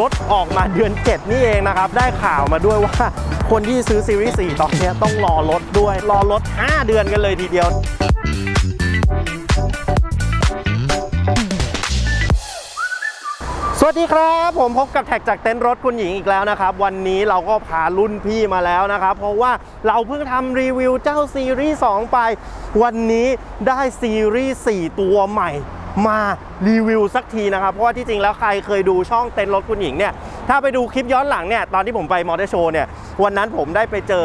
รถออกมาเดือน 7 นี่เองนะครับ ได้ข่าวมาด้วยว่า คนที่ซื้อซีรีส์4ตอนนี้ต้องรอรถด้วย รอรถ 5 เดือนกันเลยทีเดียวสวัสดีครับ ผมพบกับแท็กจากเต็นท์รถคุณหญิงอีกแล้วนะครับ วันนี้เราก็พารุ่นพี่มาแล้วนะครับ เพราะว่าเราเพิ่งทำรีวิวเจ้าซีรีส์2ไป วันนี้ได้ซีรีส์4ตัวใหม่ มารีวิวสักทีนะครับ เพราะว่าที่จริงแล้วใครเคยดูช่องเต็นรถคุณหญิงเนี่ย ถ้าไปดูคลิปย้อนหลังเนี่ย ตอนที่ผมไปมอเตอร์โชว์เนี่ย วันนั้นผมได้ไปเจอ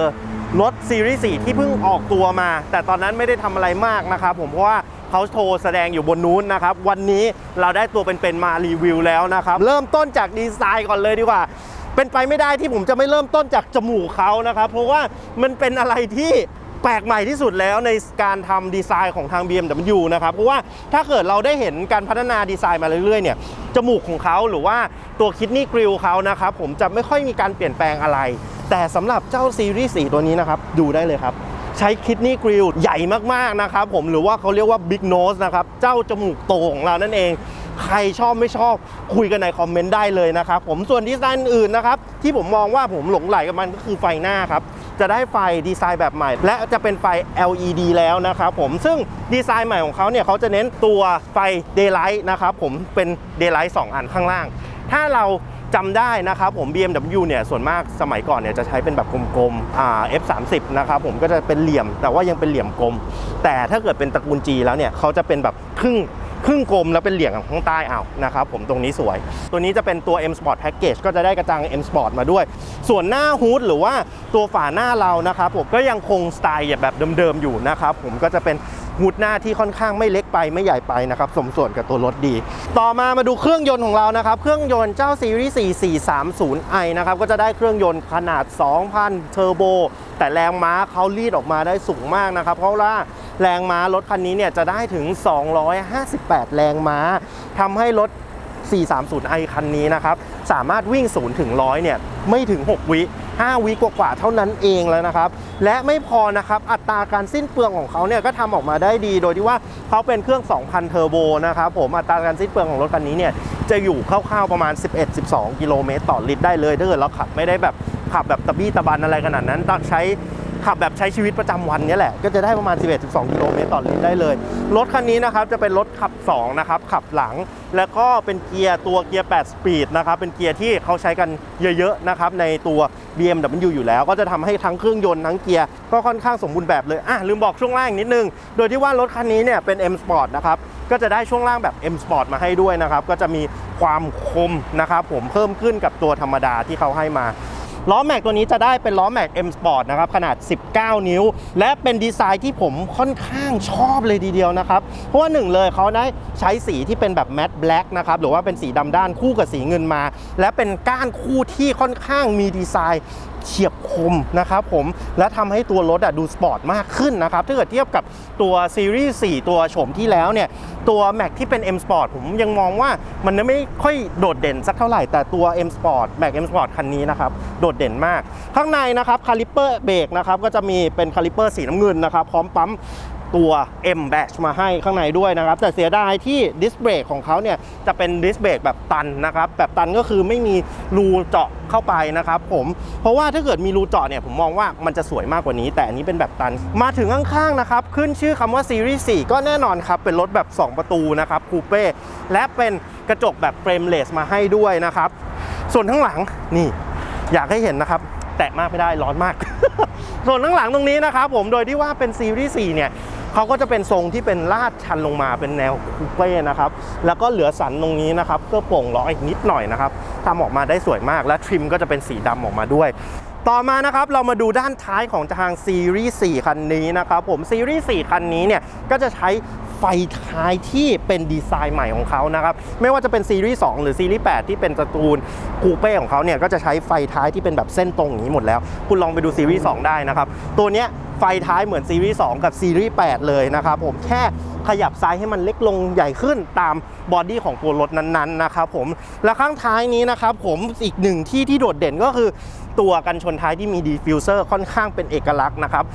รถซีรีส์ 4 ที่เพิ่งออกตัวมา แต่ตอนนั้นไม่ได้ทำอะไรมากนะครับผมเพราะว่าเขาโชว์แสดงอยู่บนนู้นนะครับ วันนี้เราได้ตัวเป็นๆมารีวิวแล้วนะครับ เริ่มต้นจากดีไซน์ก่อนเลยดีกว่า เป็นไปไม่ได้ที่ผมจะไม่เริ่มต้นจากจมูกเขานะครับ เพราะว่ามันเป็นอะไรที่ แปลกใหม่ที่สุดแล้วในการทำดีไซน์ของทาง BMW นะครับ เพราะว่าถ้าเกิดเราได้เห็นการพัฒนาดีไซน์มาเรื่อยๆเนี่ยจมูกของเขาหรือว่าตัวคิดนี่กริลเขานะครับผมจะไม่ค่อยมีการเปลี่ยนแปลงอะไร แต่สำหรับเจ้าซีรีส์4ตัวนี้นะครับ ดูได้เลยครับใช้คิดนี่กริลใหญ่มากๆนะครับผมหรือว่าเขาเรียกว่าบิ๊กโนสนะครับเจ้าจมูกโตของเรานั่นเอง ใครชอบไม่ชอบคุยกันในคอมเมนต์ได้เลยนะครับผมส่วนดีไซน์อื่นนะครับที่ผมมองว่าผมหลงไหลกับมันก็คือไฟหน้าครับ จะได้ไฟดีไซน์แบบใหม่ และจะเป็นไฟ LED แล้วนะครับผมซึ่งดีไซน์ใหม่ของเขาเนี่ยเขาจะเน้นตัวไฟ Daylight นะครับผมเป็น Daylight 2 อันข้างล่าง ถ้าเราจำได้นะครับผม BMW เนี่ยส่วนมากสมัยก่อนเนี่ยจะใช้เป็นแบบกลมๆอ่า F30 นะครับผมก็จะเป็นเหลี่ยมแต่ว่ายังเป็นเหลี่ยมกลม แต่ถ้าเกิดเป็นตระกูล G แล้วเนี่ยเขาจะเป็นแบบครึ่ง ครึ่งกลมแล้วเป็นเหลี่ยมข้างใต้เอานะครับผมตรงนี้สวย ตัวนี้จะเป็นตัว M Sport Package ก็จะได้กระจัง M Sport มาด้วย ส่วนหน้าฮูดหรือว่าตัวฝาหน้าเรานะครับผมก็ยังคงสไตล์แบบเดิมๆอยู่นะครับผมก็จะเป็นฮูดหน้าที่ค่อนข้างไม่เล็กไปไม่ใหญ่ไปนะครับสมส่วนกับตัวรถดี ต่อมามาดูเครื่องยนต์ของเรานะครับ เครื่องยนต์เจ้าซีรีส์ 4430i นะครับก็จะได้เครื่องยนต์ขนาด 2,000 เทอร์โบ แต่แรงม้าเขารีดออกมาได้สูงมากนะครับ เพราะว่า แรงม้ารถคันนี้เนี่ยจะได้ถึง 258 แรงม้าทำให้รถ 430i คันนี้นะครับ สามารถวิ่ง0ถึง100เนี่ยไม่ถึง 6 วิ 5 วิกว่าๆเท่านั้นเองแล้วนะครับ และไม่พอนะครับ อัตราการสิ้นเปลืองของเขาเนี่ยก็ทำออกมาได้ดี โดยที่ว่าเขาเป็นเครื่อง 2,000 เทอร์โบนะครับผมอัตราการสิ้นเปลืองของรถคันนี้เนี่ยจะอยู่คร่าวๆประมาณ 11-12 กิโลเมตรต่อลิตรได้เลยถ้าเกิดเราขับไม่ได้แบบขับแบบตะบี้ตะบันอะไรขนาดนั้นต้องใช้ ขับแบบใช้ชีวิตประจำวันนี้แหละ ก็จะได้ประมาณ 11-12 กิโลเมตรต่อลิตรได้เลย รถคันนี้นะครับจะเป็นรถขับ 2 นะครับ ขับหลัง แล้วก็เป็นเกียร์ตัวเกียร์ 8 สปีดนะครับ เป็นเกียร์ที่เขาใช้กันเยอะๆนะครับในตัว BMW อยู่แล้ว ก็จะทำให้ทั้งเครื่องยนต์ทั้งเกียร์ก็ค่อนข้างสมบูรณ์แบบเลยอะลืมบอกช่วงล่างนิดนึง โดยที่ว่ารถคันนี้เนี่ยเป็น M Sport นะครับก็จะได้ช่วงล่างแบบ M Sport มาให้ด้วยนะครับก็จะมีความคมนะครับผมเพิ่มขึ้นกับตัวธรรมดาที่เขาให้มา ล้อแม็กตัวนี้จะได้เป็นล้อแม็ก M Sport นะครับขนาด 19 นิ้ว และเป็นดีไซน์ที่ผมค่อนข้างชอบเลยทีเดียวนะครับ เพราะว่าหนึ่งเลยเขาได้ใช้สีที่เป็นแบบแมตต์แบล็กนะครับหรือว่าเป็นสีดำด้านคู่กับสีเงินมา และเป็นก้านคู่ที่ค่อนข้างมีดีไซน์ เฉียบคมนะครับผมและทำให้ตัวรถอะดูสปอร์ตมากขึ้นนะครับถ้าเกิดเทียบกับตัวซีรีส์4ตัวโฉมที่แล้วเนี่ยตัว Mac ที่เป็น M Sport ผมยังมองว่ามันไม่ค่อยโดดเด่นสักเท่าไหร่ แต่ตัว M Sport Mac M Sport คันนี้นะครับโดดเด่นมาก ข้างในนะครับคาลิเปอร์เบรกนะครับก็จะมีเป็นคาลิเปอร์สีน้ำเงินนะครับพร้อมปั๊ม ตัว M Batch มาให้ข้างในด้วยนะครับ แต่เสียดายที่ดิสเบรกของเขาเนี่ยจะเป็นดิสเบรกแบบตันนะครับ แบบตันก็คือไม่มีรูเจาะเข้าไปนะครับผมเพราะว่าถ้าเกิดมีรูเจาะเนี่ยผมมองว่ามันจะสวยมากกว่านี้ แต่อันนี้เป็นแบบตันมาถึงข้างๆนะครับขึ้นชื่อคำว่าซีรีส์4ก็แน่นอนครับเป็นรถแบบ 2 ประตูนะครับคูเป้และเป็นกระจกแบบเฟรมเลสมาให้ด้วยนะครับ ส่วนข้างหลังนี่อยากให้เห็นนะครับ แตะมากไม่ได้ร้อนมาก ส่วนข้างหลังตรงนี้นะครับผมโดยที่ว่าเป็นซีรีส์4เนี่ย เขาก็จะเป็นทรงที่เป็นลาดชันลงมาเป็นแนวคูเป้นะครับ แล้วก็เหลือสันตรงนี้นะครับเพื่อโป่งล้ออีกนิดหน่อยนะครับทำออกมาได้สวยมาก และทริมก็จะเป็นสีดำออกมาด้วยต่อมานะครับเรามาดูด้านท้ายของทางซีรีส์4คันนี้นะครับผมซีรีส์4คันนี้เนี่ยก็จะใช้ ฟท้ายที่เป็นดีไซน์ใหม่ของเขานะครับไม่ว่าจะเป็นซีรีส์2หรือซีรีส์8ที่เป็นสตรูนคูเป้ของเขาเนี่ยก็จะใช้ไฟท้ายที่เป็นแบบเส้นตรงอย่างนี้หมดแล้ว คุณลองไปดูซีรีส์2ได้นะครับตัวเนี้ยไฟท้ายเหมือนซีรีส์2กับซีรีส์8เลยนะครับผมแค่ขยับซ้ายให้มันเล็กลงใหญ่ขึ้นตามบอดี้ของตัวรถนั้นๆนะครับผมและข้างท้ายนี้นะครับผมอีกหนึ่งที่ที่โดดเด่นก็คือ ตัวกันชนท้ายที่มีดีฟิวเซอร์ค่อนข้างเป็นเอกลักษณ์นะครับ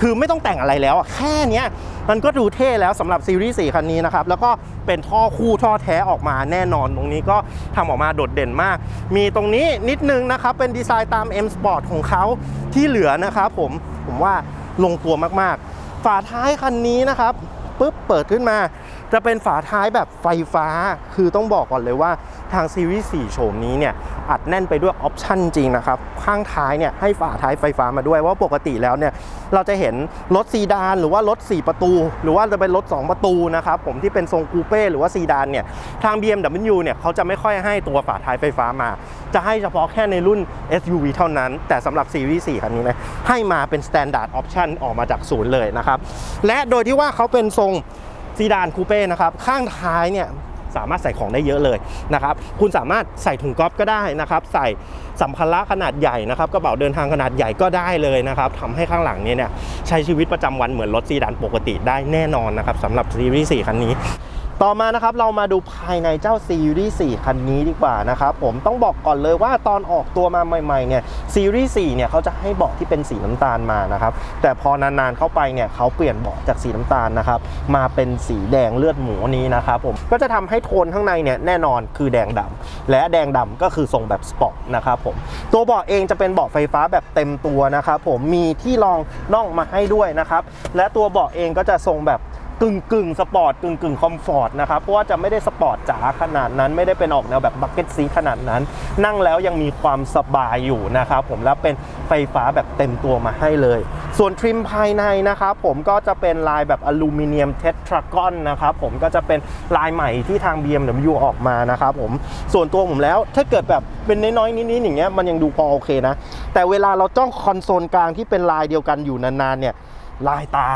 คือไม่ต้องแต่งอะไรแล้วแค่นี้มันก็ดูเท่แล้วสำหรับซีรีส์4คันนี้นะครับ แล้วก็เป็นท่อคู่ท่อแท้ออกมาแน่นอนตรงนี้ก็ทำออกมาโดดเด่นมาก มีตรงนี้นิดนึงนะครับ เป็นดีไซน์ตาม M Sport ของเขาที่เหลือนะครับผมผมว่าลงตัวมากๆ ฝาท้ายคันนี้นะครับปุ๊บเปิดขึ้นมา จะเป็นฝาท้ายแบบไฟฟ้า คือต้องบอกก่อนเลยว่าทางซีรีส์4โฉมนี้เนี่ยอัดแน่นไปด้วยออปชั่นจริงนะครับ ข้างท้ายเนี่ยให้ฝาท้ายไฟฟ้ามาด้วยว่าปกติแล้วเนี่ยเราจะเห็นรถซีดานหรือว่ารถ 4 ประตู หรือว่าจะเป็นรถ 2 ประตูนะครับผมที่เป็นทรงคูเป้หรือว่าซีดานเนี่ยทาง BMW เนี่ยเขาจะไม่ค่อยให้ตัวฝาท้ายไฟฟ้ามา จะให้เฉพาะแค่ในรุ่น SUV เท่านั้น แต่สำหรับซีรีส์4คันนี้นะให้มาเป็น Standard Option ออกมาจากศูนย์เลยนะครับและโดยที่ว่าเขาเป็นทรง ซีดานคูเป้นะครับข้างท้ายเนี่ยสามารถใส่ของได้เยอะเลยนะครับ คุณสามารถใส่ถุงก๊อฟก็ได้นะครับ ใส่สัมภาระขนาดใหญ่นะครับกระเป๋าเดินทางขนาดใหญ่ก็ได้เลยนะครับทำให้ข้างหลังเนี้เนี่ยใช้ชีวิตประจำวันเหมือนรถซีดานปกติได้แน่นอนนะครับสำหรับซีรีส์4คันนี้ ต่อมานะครับเรามาดูภายในเจ้า ซีรีส์4คันนี้ดีกว่านะครับผมต้องบอกก่อนเลยว่าตอนออกตัวมาใหม่ๆเนี่ยซีรีส์4เนี่ยเขาจะให้เบาะที่เป็นสีน้ำตาลมานะครับแต่พอนานๆเข้าไปเนี่ยเขาเปลี่ยนเบาะจากสีน้ำตาลนะครับมาเป็นสีแดงเลือดหมูนี้นะครับผมก็จะทำให้โทนข้างในเนี่ยแน่นอนคือแดงดำและแดงดำก็คือทรงแบบสปอร์ตนะครับผมตัวเบาะเองจะเป็นเบาะไฟฟ้าแบบเต็มตัวนะครับผมมีที่รองน่องมาให้ด้วยนะครับและตัวเบาะเองก็จะทรงแบบ กึ่งกึ่งสปอร์ตกึ่งกึ่งคอมฟอร์ตนะครับ เพราะว่าจะไม่ได้สปอร์ตจ๋าขนาดนั้น ไม่ได้เป็นออกแนวแบบบักเก็ตซีขนาดนั้น นั่งแล้วยังมีความสบายอยู่นะครับผมแล้วเป็นไฟฟ้าแบบเต็มตัวมาให้เลย ส่วนทริมภายในนะครับผมก็จะเป็นลายแบบอลูมิเนียมเทตรากอนนะครับผมก็จะเป็นลายใหม่ที่ทาง BMW ออกมานะครับผมส่วนตัวผมแล้วถ้าเกิดแบบเป็นน้อยๆนิดๆอย่างเงี้ยมันยังดูพอโอเคนะแต่เวลาเราจ้องคอนโซลกลางที่เป็นลายเดียวกันอยู่นานๆเนี่ย ลายตา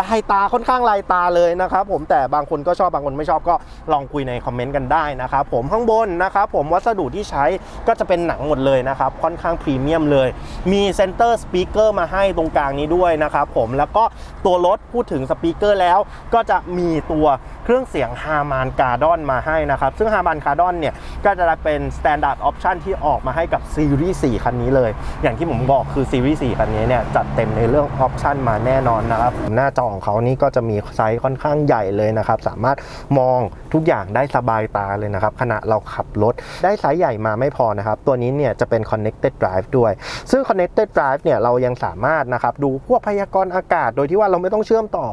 ลายตาค่อนข้างลายตาเลยนะครับผมแต่บางคนก็ชอบบางคนไม่ชอบก็ลองคุยในคอมเมนต์กันได้นะครับผมข้างบนนะครับผมวัสดุที่ใช้ก็จะเป็นหนังหมดเลยนะครับค่อนข้างพรีเมียมเลย มีเซนเตอร์สปีกเกอร์มาให้ตรงกลางนี้ด้วยนะครับผมแล้วก็ตัวรถพูดถึงสปีกเกอร์แล้ว ก็จะมีตัวเครื่องเสียงฮามานการ์ดอนมาให้นะครับซึ่งฮามานการ์ดอนเนี่ยก็จะเป็น Standard Option ที่ออกมาให้กับซีรีส์4คันนี้เลย อย่างที่ผมบอกคือซีรีส์4คันนี้เนี่ยจัดเต็มในเรื่องออปชัชันมาแน่นอนนะครับ หน้าจอของเขานี่ก็จะมีไซส์ค่อนข้างใหญ่เลยนะครับ สามารถมองทุกอย่างได้สบายตาเลยนะครับ ขณะเราขับรถได้ไซส์ใหญ่มาไม่พอนะครับ ตัวนี้เนี่ยจะเป็น connected drive ด้วย ซึ่ง connected drive เนี่ยเรายังสามารถนะครับดูพวกพยากรณ์อากาศ โดยที่ว่าเราไม่ต้องเชื่อมต่อ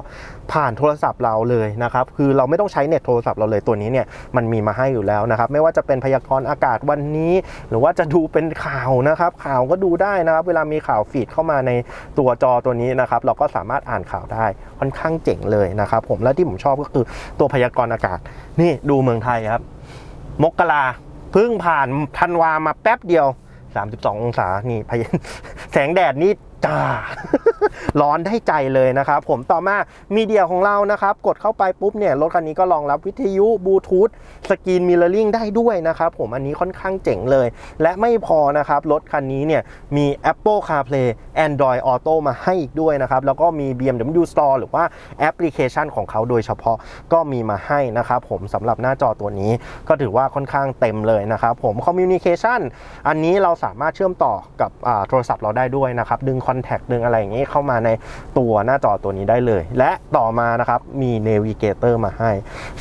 ผ่านโทรศัพท์เราเลยนะครับคือเราไม่ต้องใช้เน็ตโทรศัพท์เราเลยตัวนี้เนี่ยมันมีมาให้อยู่แล้วนะครับไม่ว่าจะเป็นพยากรณ์อากาศวันนี้ หรือว่าจะดูเป็นข่าวนะครับ ข่าวก็ดูได้นะครับเวลามีข่าวฟีดเข้ามาในตัวจอตัวนี้นะครับเราก็สามารถอ่านข่าวได้ค่อนข้างเจ๋งเลยนะครับผมและที่ผมชอบก็คือตัวพยากรณ์อากาศ นี่ดูเมืองไทยครับ มกราเพิ่งผ่านธันวามาแป๊บเดียว 32 องศานี่พยแสงแดดนี่ จ้า ร้อนได้ใจเลยนะครับ ผมต่อมามีเดียของเรานะครับ กดเข้าไปปุ๊บเนี่ยรถคันนี้ก็รองรับวิทยุบลูทูธสกรีนมิเรอร์ลิงได้ด้วยนะครับ ผมอันนี้ค่อนข้างเจ๋งเลย และไม่พอนะครับ รถคันนี้เนี่ยมี Apple CarPlay Android Auto มาให้อีกด้วยนะครับ แล้วก็มี BMW Store หรือว่าแอปพลิเคชันของเขาโดยเฉพาะก็มีมาให้นะครับ ผมสำหรับหน้าจอตัวนี้ก็ถือว่าค่อนข้างเต็มเลยนะครับผม Communication อันนี้เราสามารถเชื่อมต่อกับโทรศัพท์เราได้ด้วยนะครับดึงคอนแทคดึงอะไรอย่างนี้เข้ามาในตัวหน้าจอตัวนี้ได้เลย และต่อมานะครับมี Navigator มาให้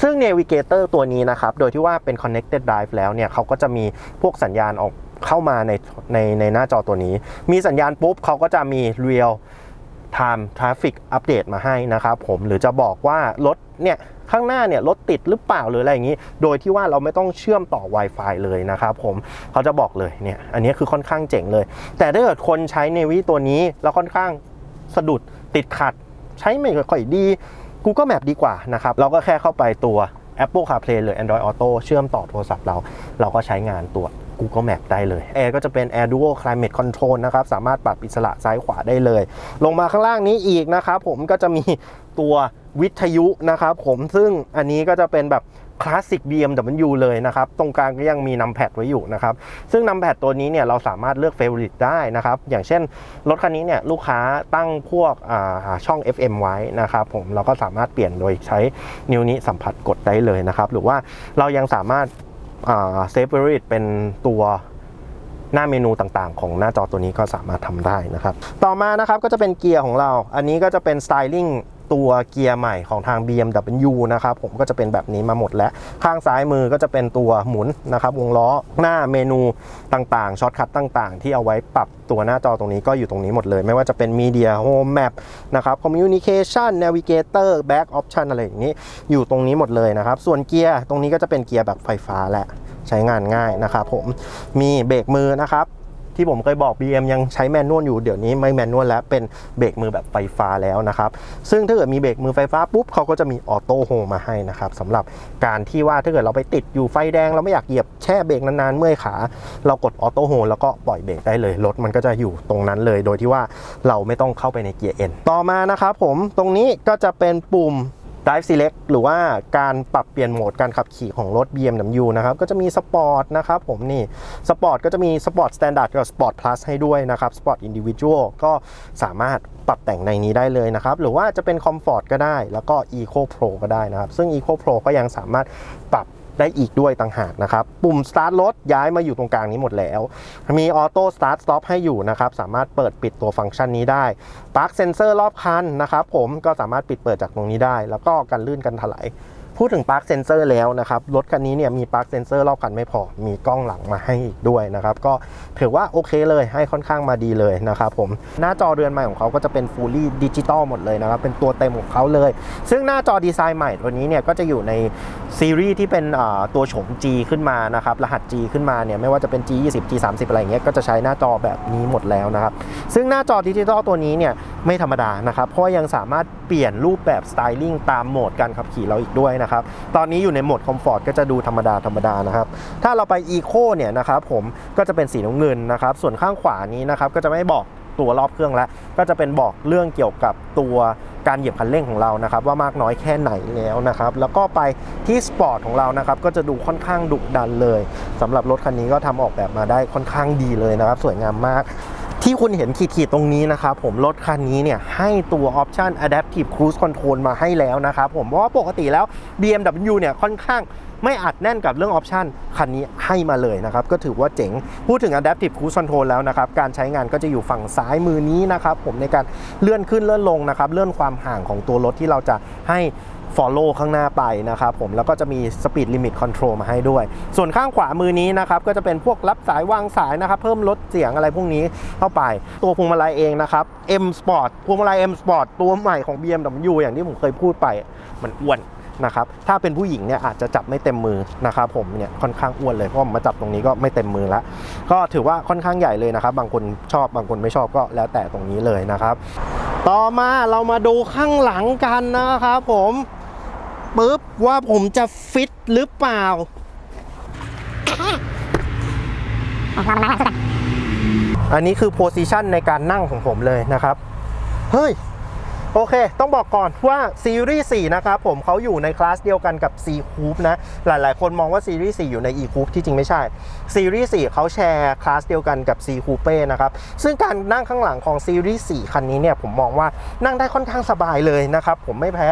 ซึ่ง Navigator ตัวนี้นะครับโดยที่ว่าเป็น Connected Drive แล้วเนี่ยเขาก็จะมีพวกสัญญาณออกเข้ามาในในในหน้าจอตัวนี้ มีสัญญาณปุ๊บเขาก็จะมี Real Time Traffic Update มาให้นะครับผมหรือจะบอกว่ารถเนี่ย ข้างหน้าเนี่ยรถติดหรือเปล่าหรืออะไรอย่างนี้ โดยที่ว่าเราไม่ต้องเชื่อมต่อ Wi-Fi เลยนะครับผมเขาจะบอกเลยเนี่ยอันนี้คือค่อนข้างเจ๋งเลย แต่ถ้าเกิดคนใช้ Navy ตัวนี้แล้วค่อนข้างสะดุดติดขัด ใช้ไม่ค่อยดี Google Map ดีกว่านะครับเราก็แค่เข้าไปตัว Apple CarPlay หรือ Android Auto เชื่อมต่อโทรศัพท์เรา เราก็ใช้งานตัว Google Map ได้เลย Air ก็จะเป็น Air Dual Climate Control นะครับ สามารถปรับอิสระซ้ายขวาได้เลย ลงมาข้างล่างนี้อีกนะครับผมก็จะมีตัววิทยุนะครับผมซึ่งอันนี้ก็จะเป็นแบบคลาสสิก BMW เลยนะครับ ตรงกลางก็ยังมีนัมแพดไว้อยู่นะครับ ซึ่งนัมแพดตัวนี้เนี่ยเราสามารถเลือกเฟ v o r i t e ได้นะครับ อย่างเช่น รถคันนี้เนี่ยลูกค้าตั้งพวกอ่าช่อง FM ไว้นะครับผมเราก็สามารถเปลี่ยนโดยใช้นิ้วนี้สัมผัสกดได้เลยนะครับ หรือว่าเรายังสามารถ เซฟเวอริตเป็นตัวหน้าเมนูต่างๆ ของหน้าจอตัวนี้ก็สามารถทำได้นะครับ ต่อมานะครับก็จะเป็นเกียร์ของเรา อันนี้ก็จะเป็นสไตลิ่ง ตัวเกียร์ใหม่ของทาง BMW นะครับผมก็จะเป็นแบบนี้มาหมดแล้ว ข้างซ้ายมือก็จะเป็นตัวหมุนนะครับวงล้อหน้าเมนูต่างๆช็อตคัทต่างๆ ที่เอาไว้ปรับตัวหน้าจอตรงนี้ก็อยู่ตรงนี้หมดเลย ไม่ว่าจะเป็น Media Home Map นะครับ Communication Navigator Back Option อะไรอย่างนี้อยู่ตรงนี้หมดเลยนะครับ ส่วนเกียร์ตรงนี้ก็จะเป็นเกียร์แบบไฟฟ้าแหละใช้งานง่ายนะครับผมมีเบรกมือนะครับ ที่ผมเคยบอก BM ยังใช้แมนนวลอยู่เดี๋ยวนี้ไม่แมนนวลแล้วเป็นเบรกมือแบบไฟฟ้าแล้วนะครับ ซึ่งถ้าเกิดมีเบรกมือไฟฟ้าปุ๊บเขาก็จะมีออโต้โฮมาให้นะครับสำหรับการที่ว่าถ้าเกิดเราไปติดอยู่ไฟแดง เราไม่อยากเหยียบแช่เบรกนานๆเมื่อยขา เรากดออโต้โฮแล้วก็ปล่อยเบรกได้เลยรถมันก็จะอยู่ตรงนั้นเลย โดยที่ว่าเราไม่ต้องเข้าไปในเกียร์ N ต่อมานะครับผมตรงนี้ก็จะเป็นปุ่ม Drive Select หรือว่าการปรับเปลี่ยนโหมดการขับขี่ของรถ BMW นะครับ ก็จะมี Sport นะครับผมนี่ Sport ก็จะมี Sport Standard กับ Sport Plus ให้ด้วยนะครับ Sport Individual ก็สามารถปรับแต่งในนี้ได้เลยนะครับ หรือว่าจะเป็น Comfort ก็ได้ แล้วก็ Eco Pro ก็ได้นะครับ ซึ่ง Eco Pro ก็ยังสามารถปรับ ได้อีกด้วยต่างหากนะครับ ปุ่ม Start รถย้ายมาอยู่ตรงกลางนี้หมดแล้ว มีออโต้สตาร์ทสต็อปให้อยู่นะครับ สามารถเปิดปิดตัวฟังก์ชันนี้ได้ปลั๊กเซนเซอร์รอบคันนะครับผมก็สามารถปิดเปิดจากตรงนี้ได้ แล้วก็กันลื่นกันถลาย พูดถึงปลั๊กเซนเซอร์แล้วนะครับ รถคันนี้เนี่ยมีปลั๊กเซนเซอร์รอบคันไม่พอ มีกล้องหลังมาให้อีกด้วยนะครับ ก็ถือว่าโอเคเลยให้ค่อนข้างมาดีเลยนะครับผมหน้าจอเรือนใหม่ของเขาก็จะเป็น fully digital หมดเลยนะครับ เป็นตัวเต็มของเขาเลย ซึ่งหน้าจอดีไซน์ใหม่ตัวนี้เนี่ยก็จะอยู่ในซีรีส์ที่เป็นตัวโฉม G ขึ้นมานะครับรหัส G ขึ้นมาเนี่ยไม่ว่าจะเป็น G 20 G 30อะไรอย่างเงี้ยก็จะใช้หน้าจอแบบนี้หมดแล้วนะครับซึ่งหน้าจอดิจิตอลตัวนี้เนี่ยไม่ธรรมดานะครับเพราะยังสามารถเปลี่ยนรูปแบบสไตลิ่งตามโหมดการขับขี่เราอีกด้วยนะครับ ตอนนี้อยู่ในโหมดคอมฟอร์ตก็จะดูธรรมดาธรรมดานะครับ ถ้าเราไปอีโคเนี่ยนะครับผมก็จะเป็นสีน้ำเงินนะครับ ส่วนข้างขวานี้นะครับก็จะไม่บอกตัวรอบเครื่องแล้ว ก็จะเป็นบอกเรื่องเกี่ยวกับตัวการเหยียบคันเร่งของเรานะครับ ว่ามากน้อยแค่ไหนแล้วนะครับ แล้วก็ไปที่สปอร์ตของเรานะครับ ก็จะดูค่อนข้างดุดันเลยสำหรับรถคันนี้ก็ทำออกแบบมาได้ค่อนข้างดีเลยนะครับ สวยงามมาก ที่คุณเห็นขีดๆตรงนี้นะครับผมรถคันนี้เนี่ยให้ตัวออปชัน Adaptive Cruise Control มาให้แล้วนะครับผมเพราะว่าปกติแล้ว BMW เนี่ยค่อนข้างไม่อัดแน่นกับเรื่องออปชันคันนี้ให้มาเลยนะครับ ก็ถือว่าเจ๋ง พูดถึง Adaptive Cruise Control แล้วนะครับ การใช้งานก็จะอยู่ฝั่งซ้ายมือนี้นะครับผมในการเลื่อนขึ้นเลื่อนลงนะครับ เลื่อนความห่างของตัวรถที่เราจะให้ follow ข้างหน้าไปนะครับผมแล้วก็จะมี speed limit control มาให้ด้วย ส่วนข้างขวามือนี้นะครับก็จะเป็นพวกรับสายวางสายนะครับเพิ่มลดเสียงอะไรพวกนี้เข้าไป ตัวพวงมาลัยเองนะครับ M Sport พวงมาลัย M Sport ตัวใหม่ของ BMW อย่างที่ผมเคยพูดไปมันอ้วนนะครับถ้าเป็นผู้หญิงเนี่ยอาจจะจับไม่เต็มมือนะครับผมเนี่ยค่อนข้างอ้วนเลยเพราะผมมาจับตรงนี้ก็ไม่เต็มมือแล้วก็ถือว่าค่อนข้างใหญ่เลยนะครับ บางคนชอบบางคนไม่ชอบก็แล้วแต่ตรงนี้เลยนะครับ ต่อมาเรามาดูข้างหลังกันนะครับผม ปุ๊บว่าผมจะฟิตหรือเปล่าอันนี้คือโพซิชันในการนั่งของผมเลยนะครับ เฮ้ย โอเค ต้องบอกก่อนว่าซีรีส์4นะครับผมเขาอยู่ในคลาสเดียวกันกับ C Coupe นะ หลายๆ คนมองว่าซีรีส์4อยู่ใน E Coupe ที่จริงไม่ใช่ซีรีส์4เขาแชร์คลาสเดียวกันกับ C Coupe นะครับ ซึ่งการนั่งข้างหลังของซีรีส์4คันนี้เนี่ยผมมองว่านั่งได้ค่อนข้างสบายเลยนะครับ ผมไม่แพ้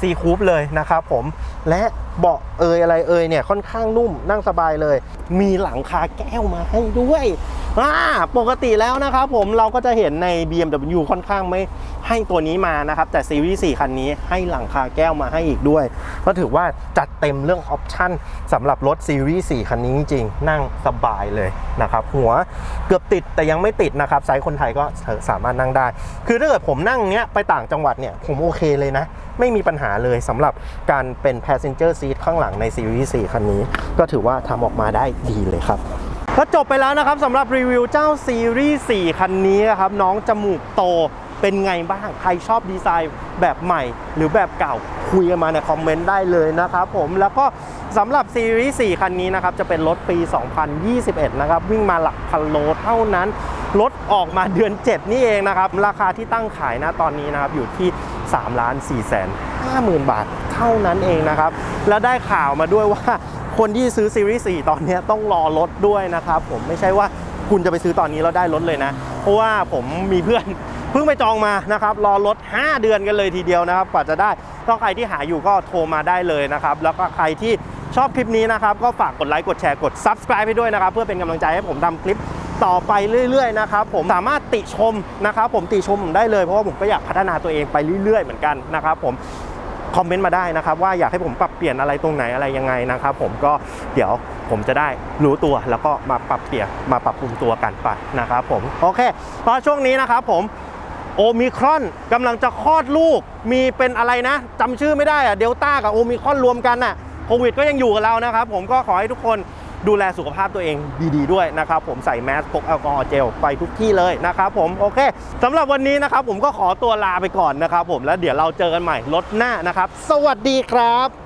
ซีคูปเลยนะครับผมและ เบาะเอยอะไรเอยเนี่ยค่อนข้างนุ่มนั่งสบายเลย มีหลังคาแก้วมาให้ด้วยอ่าปกติแล้วนะครับผมเราก็จะเห็นใน BMW ค่อนข้างไม่ให้ตัวนี้มานะครับ แต่ซีรีส์4คันนี้ให้หลังคาแก้วมาให้อีกด้วย ก็ถือว่าจัดเต็มเรื่องออปชั่นสำหรับรถซีรีส์4คันนี้จริงๆนั่งสบายเลยนะครับ หัวเกือบติดแต่ยังไม่ติดนะครับไซส์คนไทยก็สามารถนั่งได้ คือถ้าเกิดผมนั่งเนี้ยไปต่างจังหวัดเนี่ยผมโอเคเลยนะ ไม่มีปัญหาเลยสำหรับการเป็น passenger seat ข้างหลังในซีรีส์4คันนี้ ก็ถือว่าทำออกมาได้ดีเลยครับก็จบไปแล้วนะครับสำหรับรีวิวเจ้าซีรีส์4คันนี้นะครับน้องจมูกโตเป็นไงบ้าง ใครชอบดีไซน์แบบใหม่ หรือแบบเก่าคุยกันมาในคอมเมนต์ได้เลยนะครับผมแล้วก็สำหรับซีรีส์4คันนี้นะครับจะเป็นรถปี 2021 นะครับ วิ่งมาหลักพันโลเท่านั้น รถออกมาเดือน 7 นี่เองนะครับ ราคาที่ตั้งขายนะตอนนี้นะครับอยู่ที่3ล้าน4แสน50,000 บาท เท่านั้นเองนะครับ แล้วได้ข่าวมาด้วยว่าคนที่ซื้อซีรีส์4ตอนนี้ต้องรอรถด้วยนะครับ ผมไม่ใช่ว่าคุณจะไปซื้อตอนนี้แล้วได้รถเลยนะ เพราะว่าผมมีเพื่อนเพิ่งไปจองมานะครับ รอรถ 5 เดือนกันเลยทีเดียวนะครับกว่าจะได้ก็ใครที่หาอยู่ก็โทรมาได้เลยนะครับ แล้วก็ใครที่ชอบคลิปนี้นะครับ ก็ฝากกดไลค์กดแชร์กด subscribe ให้ด้วยนะครับ เพื่อเป็นกำลังใจให้ผมทำคลิปต่อไปเรื่อยๆนะครับผมสามารถติชมนะครับ ผมติชมผมได้เลยเพราะว่าผมก็อยากพัฒนาตัวเองไปเรื่อยๆเหมือนกันนะครับผม คอมเมนต์มาได้นะครับ ว่าอยากให้ผมปรับเปลี่ยนอะไรตรงไหนอะไรยังไงนะครับ ผมก็เดี๋ยวผมจะได้รู้ตัวแล้วก็มาปรับเปลี่ยนมาปรับปรุงตัวกันไปนะครับผมโอเคพอช่วงนี้นะครับผมโอมิครอนกำลังจะคลอดลูกมีเป็นอะไรนะจำชื่อไม่ได้อะเดลต้ากับโอมิครอนรวมกันน่ะโควิดก็ยังอยู่กับเรานะครับ ผมก็ขอให้ทุกคน ดูแลสุขภาพตัวเองดีๆด้วยนะครับผมใส่แมสพกแอลกอฮอล์เจลไปทุกที่เลยนะครับผมโอเคสำหรับวันนี้นะครับผมก็ขอตัวลาไปก่อนนะครับผมแล้วเดี๋ยวเราเจอกันใหม่รถหน้านะครับ สวัสดีครับ